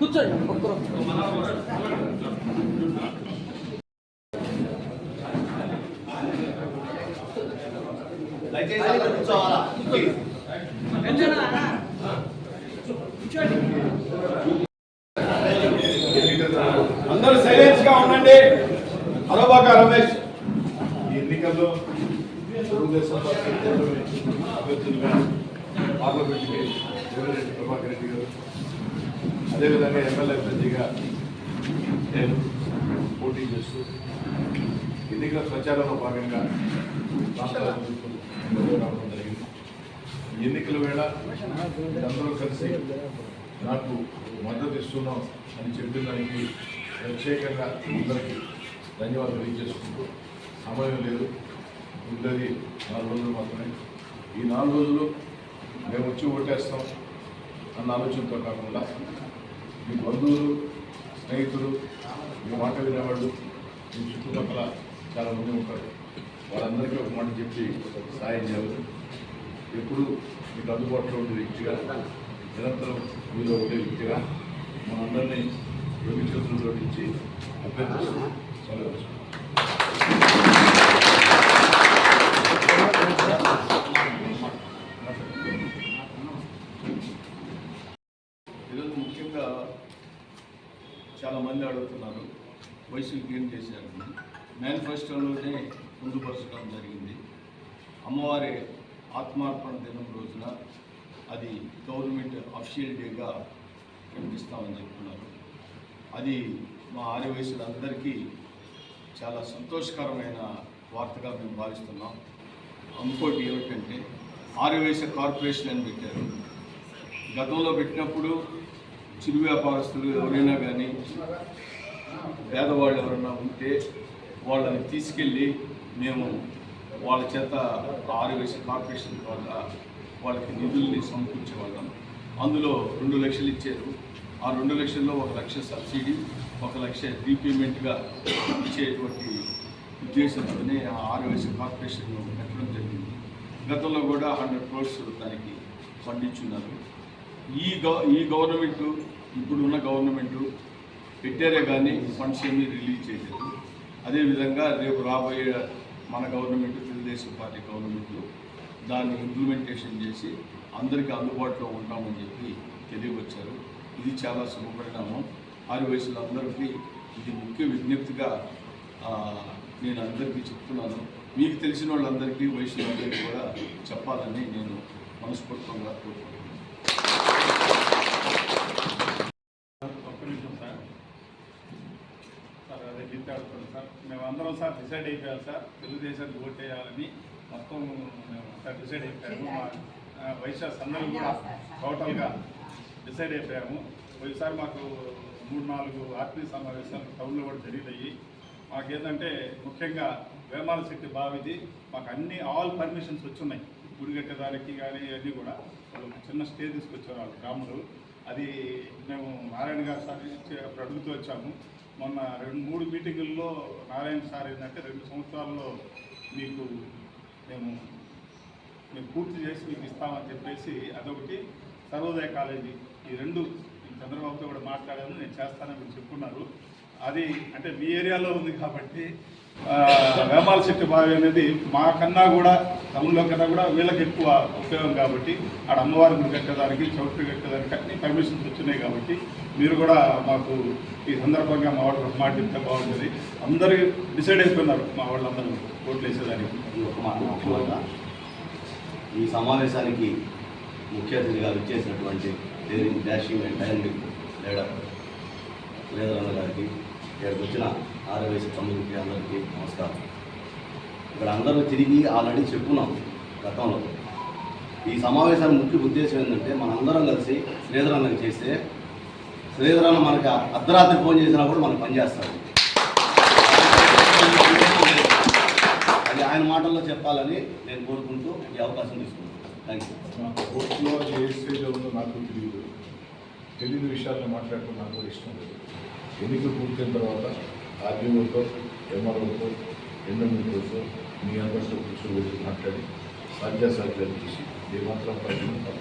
కూర్చోండి ఒక్కరు. అందరూ సైలెన్స్గా ఉండండి. అరబాక రమేష్. ఎన్నికల్లో తెలుగుదేశం పార్టీ అభ్యర్థులుగా పార్లమెంట్కి ప్రభాకర్ రెడ్డి గారు అదేవిధంగా ఎమ్మెల్యే అభ్యర్థిగా నేను పోటీ చేస్తూ ఎన్నికల ప్రచారంలో భాగంగా రావడం జరిగింది. ఎన్నికల వేళ అందరూ కలిసి నాకు మద్దతు ఇస్తున్నాం అని చెప్పిన దానికి ప్రత్యేకంగా అందరికీ ధన్యవాదాలు తెలియజేసుకుంటూ సమయం లేదు. ఉండేది నాలుగు రోజులు మాత్రమే. ఈ నాలుగు రోజులు మేము వచ్చి ఓటేస్తాం. అన్న ఆలోచనతో కాకుండా మీ బంధువులు స్నేహితులు మీ మాట వినేవాళ్ళు మీ చుట్టుపక్కల చాలా మంది ఉంటారు. వాళ్ళందరికీ ఒక మాట చెప్పి సాయం చేయాలి. ఎప్పుడు మీకు అందుబాటులో ఉండే వ్యక్తిగా నిరంతరం మీలో ఉండే వ్యక్తిగా మనందరినీ రెండు చేతులు జోడించి అభ్యర్థిస్తూ సెలవు చాలామంది చాలా మంది అడుగుతున్నారు వయసుకి ఏం చేశారని మేనిఫెస్టోలోనే పొందుపరచడం జరిగింది. అమ్మవారి ఆత్మార్పణ దినం రోజున అది గవర్నమెంట్ అఫీషియల్ డేగా ప్రకటిస్తామని చెప్తున్నారు. అది మా ఆర్య వయసులందరికీ చాలా సంతోషకరమైన వార్తగా మేము భావిస్తున్నాం. ఇంకోటి ఏమిటంటే ఆర్య వయసు కార్పొరేషన్ అని పెట్టారు. గతంలో పెట్టినప్పుడు చిరు వ్యాపారస్తులు ఎవరైనా కానీ పేదవాళ్ళు ఎవరైనా ఉంటే వాళ్ళని తీసుకెళ్ళి మేము వాళ్ళ చేత ఆరువేసి కార్పొరేషన్ ద్వారా వాళ్ళకి నిధుల్ని సమకూర్చేవాళ్ళం. అందులో రెండు లక్షలు ఇచ్చారు. ఆ రెండు లక్షల్లో ఒక లక్ష సబ్సిడీ ఒక లక్ష రీపేమెంట్గా ఇచ్చేటువంటి ఉద్దేశంతోనే ఆ ఆరువేసి కార్పొరేషన్ పెట్టడం జరిగింది. గతంలో కూడా హండ్రెడ్ క్రోర్స్ దానికి పండించున్నారు. ఈ గవ ఈ గవర్నమెంట్ ఇప్పుడు ఉన్న గవర్నమెంట్ పెట్టారే కానీ ఫండ్స్ ఏమీ రిలీజ్ చేయలేదు. అదేవిధంగా రేపు రాబోయే మన గవర్నమెంట్ తెలుగుదేశం పార్టీ గవర్నమెంట్ దాన్ని ఇంప్లిమెంటేషన్ చేసి అందరికీ అందుబాటులో ఉంటామని చెప్పి తెలియవచ్చారు ఇది చాలా శుభపరిణామం ఆరు వయసులందరికీ ఇది ముఖ్య విజ్ఞప్తిగా నేను అందరికీ చెప్తున్నాను. మీకు తెలిసిన వాళ్ళందరికీ వయసులందరికీ కూడా చెప్పాలని నేను మనస్ఫూర్తిగా కోరుకుంటున్నాను. సార్. మేము అందరం సార్ మేమందరం సార్ డిసైడ్ అయిపోయాం సార్. తెలుగుదేశానికి ఓట్ వేయాలని మొత్తం మేము సార్ డిసైడ్ అయిపోయాము. మా వైశాస్ వైశాఖ అందరూ కూడా టోటల్గా డిసైడ్ అయిపోయాము. ఒకసారి మాకు మూడు నాలుగు ఆత్మీయ సమావేశాలు టౌన్లో కూడా జరిగినాయి మాకేంటంటే ముఖ్యంగా వేమాల శక్తి బావిది మాకు అన్ని ఆల్ పర్మిషన్స్ వచ్చున్నాయి గుడి కట్టేదానికి కానీ అన్నీ కూడా. వాళ్ళు చిన్న స్టే తీసుకొచ్చారు వాళ్ళు గ్రాములు. అది మేము నారాయణ గారు సార్ అప్పుడు అడుగుతూ వచ్చాము. మొన్న రెండు మూడు మీటింగుల్లో నారాయణ సార్ ఏంటంటే రెండు సంవత్సరాల్లో మీకు మేము మేము పూర్తి చేసి మీకు ఇస్తామని చెప్పేసి అదొకటి. సర్వోదయ కాలేజీ ఈ రెండు చంద్రబాబుతో కూడా మాట్లాడాను నేను చేస్తానని మీరు చెప్పుకున్నారు అది అంటే మీ ఏరియాలో ఉంది కాబట్టి వేమాల శక్తి బావి అనేది మాకన్నా కూడా తమిళలో కన్నా కూడా వీళ్ళకి ఎక్కువ ఉపయోగం కాబట్టి ఆడ అమ్మవారి గుడి కట్టేదానికి చౌట్రీ కట్టేదానికి అన్ని పర్మిషన్స్ వచ్చినాయి కాబట్టి మీరు కూడా మాకు ఈ సందర్భంగా మా వాళ్ళు మాట చెప్తే బాగుంటుంది. అందరూ డిసైడ్ అయిపోయినారు మా వాళ్ళందరూ ఓట్లు వేసేదానికి. ఈ ఒక ఈ సమావేశానికి ముఖ్య అతిథిగా విచ్చేసినటువంటి daring dashing and dynamic leader శ్రీధరన్న గారికి ఇక్కడికి వచ్చిన ఆరోగ్య కమ్యూనిటీ అందరికీ నమస్కారం. ఇక్కడ అందరూ తిరిగి ఆల్రెడీ చెప్పున్నాం గతంలో. ఈ సమావేశానికి ముఖ్య ఉద్దేశం ఏంటంటే మనందరం కలిసి శ్రీధరాన్ని చేస్తే శ్రీధరాన్న మనకి అర్ధరాత్రి ఫోన్ చేసినా కూడా మనం పనిచేస్తాడు అది ఆయన మాటల్లో చెప్పాలని నేను కోరుకుంటూ ఈ అవకాశం తీసుకుంటాను థ్యాంక్ యూ నాకు కోర్టులో ఏ స్టేజ్లో ఉందో నాకు తెలియదు. తెలియని విషయాలను మాట్లాడటం నాకు కూడా ఇష్టం లేదు. ఎన్నికలు పూర్తయిన తర్వాత ఆర్గ్యూలతో ఎంఆర్ఓతో ఎంఎంఓతో మీ అందరితో కూర్చోబెట్టి మాట్లాడి సాధ్యాసాధ్యాలు చూసి ఏమాత్రం పరిగణిస్తాం